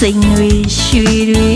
စိတ်တွေရွှေတွေ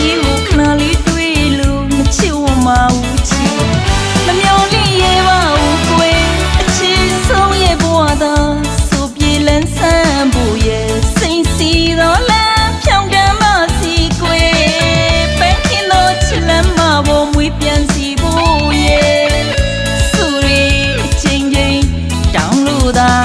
ရေးကိုခဏလေးတွေးလို့မချစ်ဝမဘူးချစ်မမျော်လင့်ရပါဘူးကိုယ်အချစ်ဆုံးရဲ့ဘဝသာဆိုပြေလန်းဆန်းဖို့ရဲ့စိတ်စီတော့လမ်းဖြောင်းတမ်းပါစီကိုယ်ပဲခင်တော့ချစ်လမ်းမှာပေါ်မွေးပြန်စီဖို့ရဲ့ဆူရီအချင်းချင်းတောင်းလို့သာ